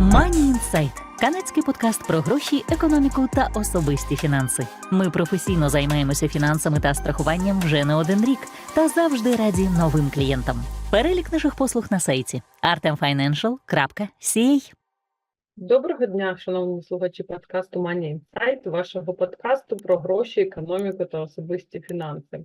Money Insight – канадський подкаст про гроші, економіку та особисті фінанси. Ми професійно займаємося фінансами та страхуванням вже не один рік та завжди раді новим клієнтам. Перелік наших послуг на сайті artemfinancial.ca Доброго дня, шановні слухачі подкасту Money Insight, вашого подкасту про гроші, економіку та особисті фінанси.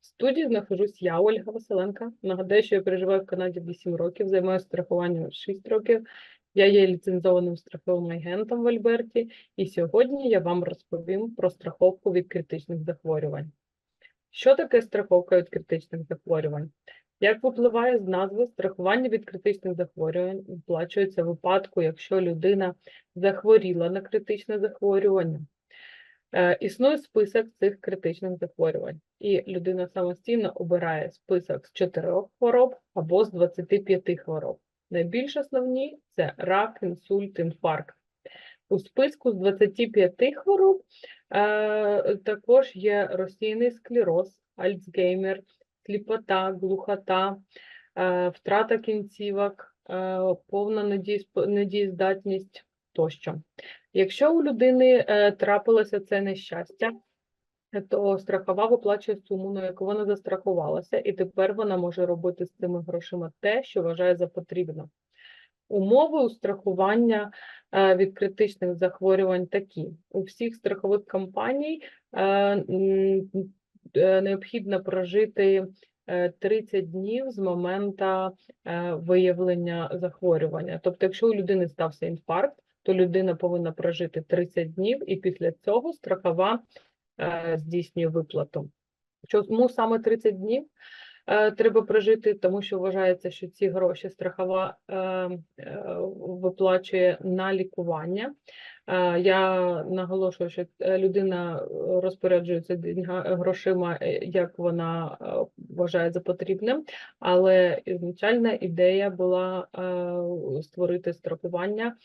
В студії знаходжусь я, Ольга Василенка. Нагадаю, що я переживаю в Канаді 8 років, займаюся страхуванням 6 років. Я є ліцензованим страховим агентом в Альберті, і сьогодні я вам розповім про страховку від критичних захворювань. Що таке страховка від критичних захворювань? Як випливає з назви, страхування від критичних захворювань виплачується в випадку, якщо людина захворіла на критичне захворювання. Е, Існує список цих критичних захворювань, і людина самостійно обирає список з 4 хвороб або з 25 хвороб. Найбільш основні це рак, інсульт, інфаркт. У списку з 25 хвороб е, також є розсіяний склероз, альцгеймер, сліпота, глухота, е, втрата кінцівок, е, повна недієздатність тощо. Якщо у людини е, трапилося це нещастя, то страхова виплачує суму, на яку вона застрахувалася, і тепер вона може робити з цими грошима те, що вважає за потрібне. Умови у страхування е, від критичних захворювань такі: у всіх страхових компаній е, е, необхідно прожити е, 30 днів з моменту виявлення захворювання. Тобто, якщо у людини стався інфаркт, то людина повинна прожити 30 днів, і після цього страхова здійснює виплату. Чому саме 30 днів? Е, Треба прожити, тому що вважається, що ці гроші страхова е, е, виплачує на лікування. Я наголошую, що людина розпоряджується грошима, як вона вважає за потрібним, але ізначальна ідея була створити страхування,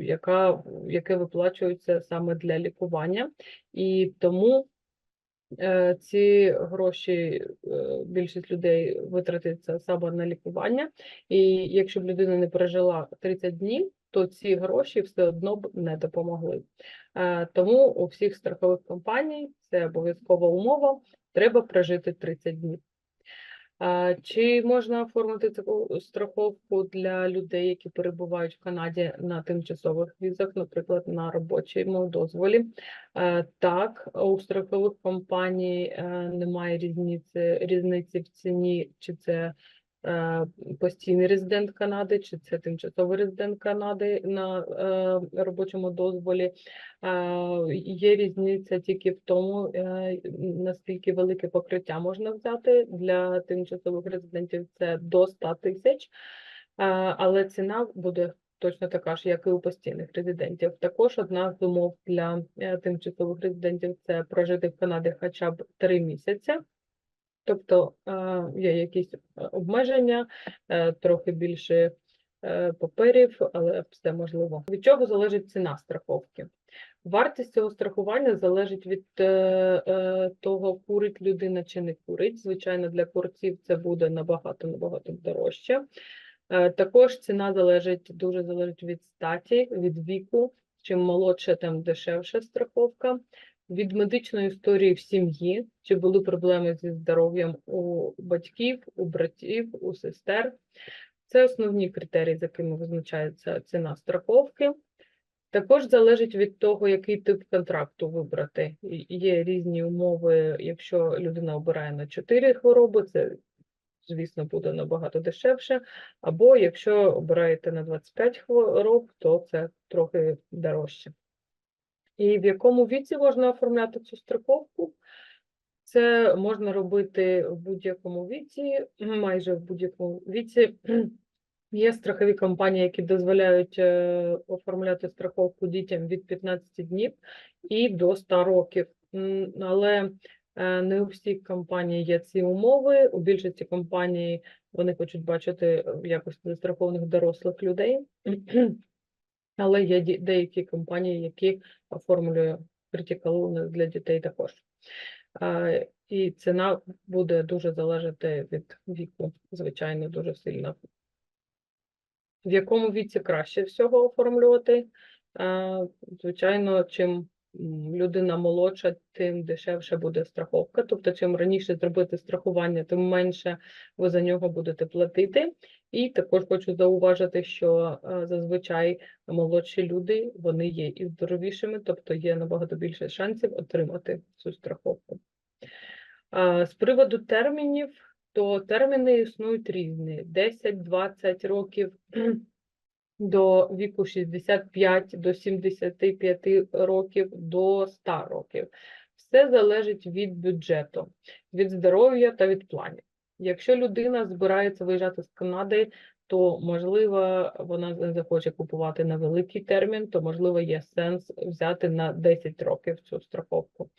яка, яке виплачується саме для лікування, і тому ці гроші е, більшість людей витратиться саме на лікування. І якщо б людина не пережила 30 днів, то ці гроші все одно б не допомогли. Е, Тому у всіх страхових компаній це обов'язкова умова, треба прожити 30 днів. А, Чи можна оформити таку страховку для людей, які перебувають в Канаді на тимчасових візах, наприклад, на робочому дозволі? Е, Так, у страхових компаній е, немає різниці, різниці в ціні, чи це е, постійний резидент Канади, чи це тимчасовий резидент Канади на е, робочому дозволі. Е, Є різниця тільки в тому, е, наскільки велике покриття можна взяти для тимчасових резидентів. Це до 100 тисяч, е, але ціна буде точно така ж, як і у постійних резидентів. Також одна з умов для е, тимчасових резидентів це прожити в Канаді хоча б 3 місяці. Тобто е, є якісь е, обмеження, е, трохи більше паперів, але все можливо. Від чого залежить ціна страховки? Вартість цього страхування залежить від того, курить людина чи не курить. Звичайно, для курців це буде набагато набагато дорожче. Також ціна залежить дуже залежить від статі, від віку. Чим молодше, тим дешевша страховка. Від медичної історії в сім'ї, чи були проблеми зі здоров'ям у батьків, у братів, у сестер. Це основні критерії, за якими визначається ціна страховки. Також залежить від того, який тип контракту вибрати. Є різні умови, якщо людина обирає на 4 хвороби, це, звісно, буде набагато дешевше. Або якщо обираєте на 25 хвороб, то це трохи дорожче. І в якому віці можна оформляти цю страховку? Це можна робити в будь-якому віці, майже в будь-якому віці. Є страхові компанії, які дозволяють е, оформляти страховку дітям від 15 днів і до 100 років. Але е, не у всіх компаній є ці умови. У більшості компаній вони хочуть бачити в якості застрахованих дорослих людей. Але є деякі компанії, які оформлюють critical для дітей також. І ціна буде дуже залежати від віку, звичайно, дуже сильно. В якому віці краще всього оформлювати? Звичайно, чим людина молодша, тим дешевше буде страховка. Тобто, чим раніше зробити страхування, тим менше ви за нього будете платити. І також хочу зауважити, що е, зазвичай молодші люди вони є і здоровішими, тобто є набагато більше шансів отримати цю страховку. З приводу термінів, то терміни існують різні: 10-20 років до віку 65 до 75 років до 100 років. Все залежить від бюджету, від здоров'я та від планів. Якщо людина збирається виїжджати з Канади, то можливо вона не захоче купувати на великий термін, то можливо є сенс взяти на 10 років цю страховку.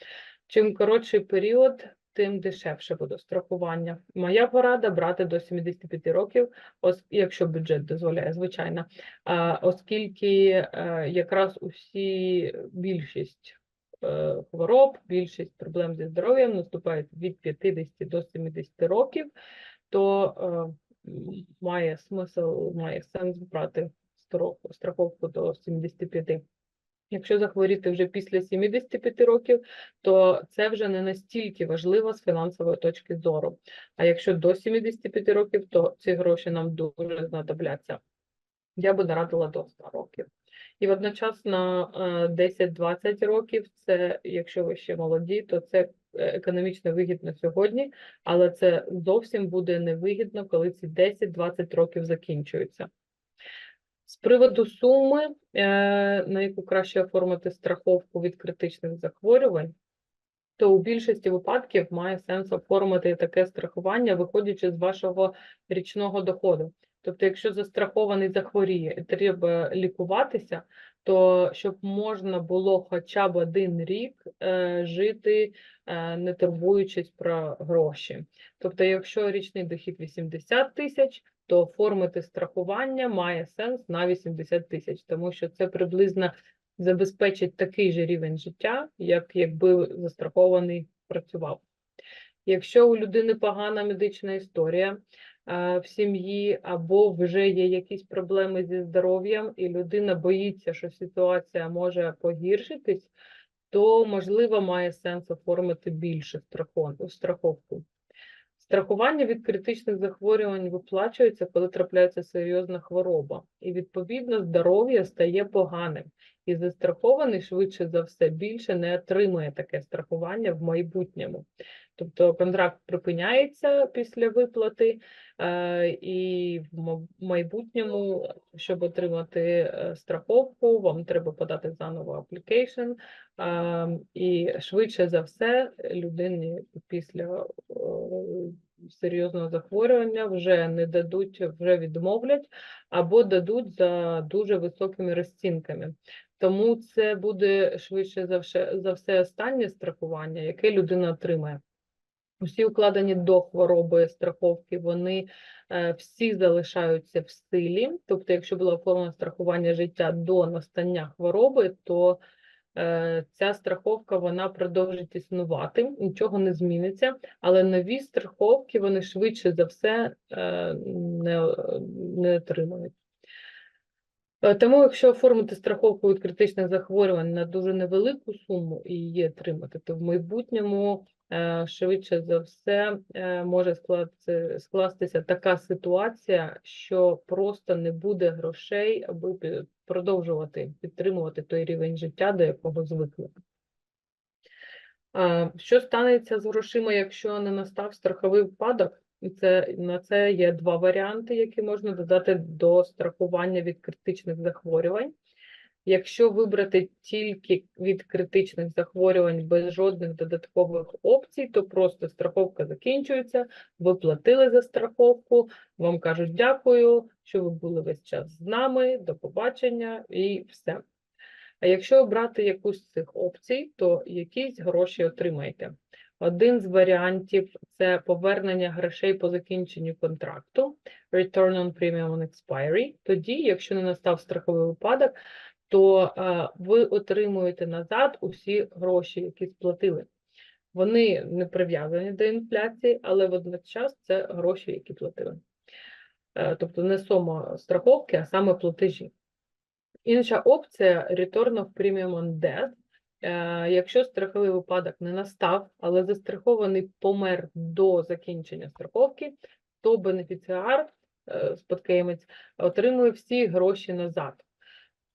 Чим коротший період, тим дешевше буде страхування. Моя порада брати до 75 років, якщо бюджет дозволяє, звичайно, оскільки е, якраз усі більшість е, хвороб, більшість проблем зі здоров'ям наступають від 50 до 70 років, то е, має смисл, має сенс брати страховку до 75. Якщо захворіти вже після 75 років, то це вже не настільки важливо з фінансової точки зору. А якщо до 75 років, то ці гроші нам дуже знадобляться. Я би радила до 100 років. І водночас на е, 10-20 років, це, якщо ви ще молоді, то це е, економічно вигідно сьогодні, але це зовсім буде невигідно, коли ці 10-20 років закінчуються. З приводу суми, е, на яку краще оформити страховку від критичних захворювань, то у більшості випадків має сенс оформити таке страхування, виходячи з вашого річного доходу. Тобто, якщо застрахований захворіє і треба лікуватися, то щоб можна було хоча б один рік е, жити, е, не турбуючись про гроші. Тобто, якщо річний дохід 80 тисяч, то оформити страхування має сенс на 80 тисяч, тому що це приблизно забезпечить такий же рівень життя, як якби застрахований працював. Якщо у людини погана медична історія е, в сім'ї, або вже є якісь проблеми зі здоров'ям, і людина боїться, що ситуація може погіршитись, то можливо має сенс оформити більше страховку. Страхування від критичних захворювань виплачується, коли трапляється серйозна хвороба, і відповідно здоров'я стає поганим. І застрахований швидше за все більше не отримує таке страхування в майбутньому. Тобто контракт припиняється після виплати, і в ма- майбутньому, щоб отримати е, страховку, вам треба подати заново аплікейшн, е, і швидше за все людині після е, серйозного захворювання вже не дадуть, вже відмовлять або дадуть за дуже високими розцінками. Тому це буде швидше за все, за все останнє страхування, яке людина отримає. Усі укладені до хвороби страховки, вони е, всі залишаються в силі. Тобто, якщо було оформлено страхування життя до настання хвороби, то е, ця страховка вона продовжить існувати, нічого не зміниться, але нові страховки вони швидше за все е, не, не отримають. Е, Тому, якщо оформити страховку від критичних захворювань на дуже невелику суму і її отримати, то в майбутньому е, швидше за все е, може скластися така ситуація, що просто не буде грошей, аби продовжувати підтримувати той рівень життя, до якого звикли. Що станеться з грошима, якщо не настав страховий випадок? І Це, на це є два варіанти, які можна додати до страхування від критичних захворювань. Якщо вибрати тільки від критичних захворювань без жодних додаткових опцій, то просто страховка закінчується, ви платили за страховку, вам кажуть дякую, що ви були весь час з нами, до побачення і все. А якщо обрати якусь з цих опцій, то якісь гроші отримаєте. Один з варіантів це повернення грошей по закінченню контракту, return on premium on expiry. Тоді, якщо не настав страховий випадок, то е, ви отримуєте назад усі гроші, які сплатили. Вони не прив'язані до інфляції, але водночас це гроші, які платили. е, тобто не сума страховки, а саме платежі. Інша опція Return of Premium on Death. Е, Якщо страховий випадок не настав, але застрахований помер до закінчення страховки, то бенефіціар, е, спадкоємець, отримує всі гроші назад.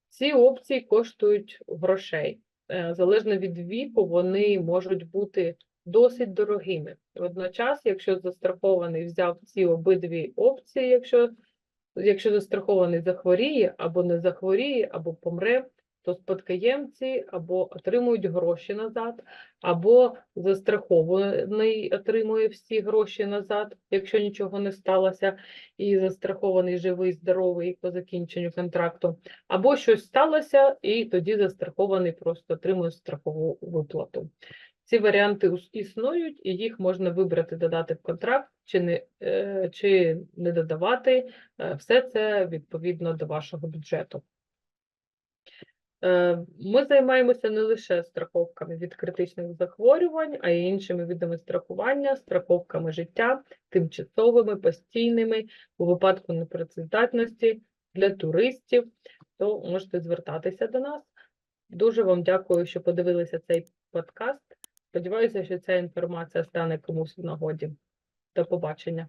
Ці опції коштують грошей. Е, Залежно від віку, вони можуть бути досить дорогими. Водночас, якщо застрахований взяв ці обидві опції, якщо, якщо застрахований захворіє або не захворіє, або помре, то спадкоємці або отримують гроші назад, або застрахований отримує всі гроші назад, якщо нічого не сталося, і застрахований живий, здоровий по закінченню контракту, або щось сталося, і тоді застрахований просто отримує страхову виплату. Ці варіанти існують, і їх можна вибрати, додати в контракт чи не, е, чи не додавати. Е, Все це відповідно до вашого бюджету. Е, Ми займаємося не лише страховками від критичних захворювань, а й іншими видами страхування, страховками життя, тимчасовими, постійними, у випадку непрацездатності для туристів, то можете звертатися до нас. Дуже вам дякую, що подивилися цей подкаст. Сподіваюся, що ця інформація стане комусь в нагоді. До побачення.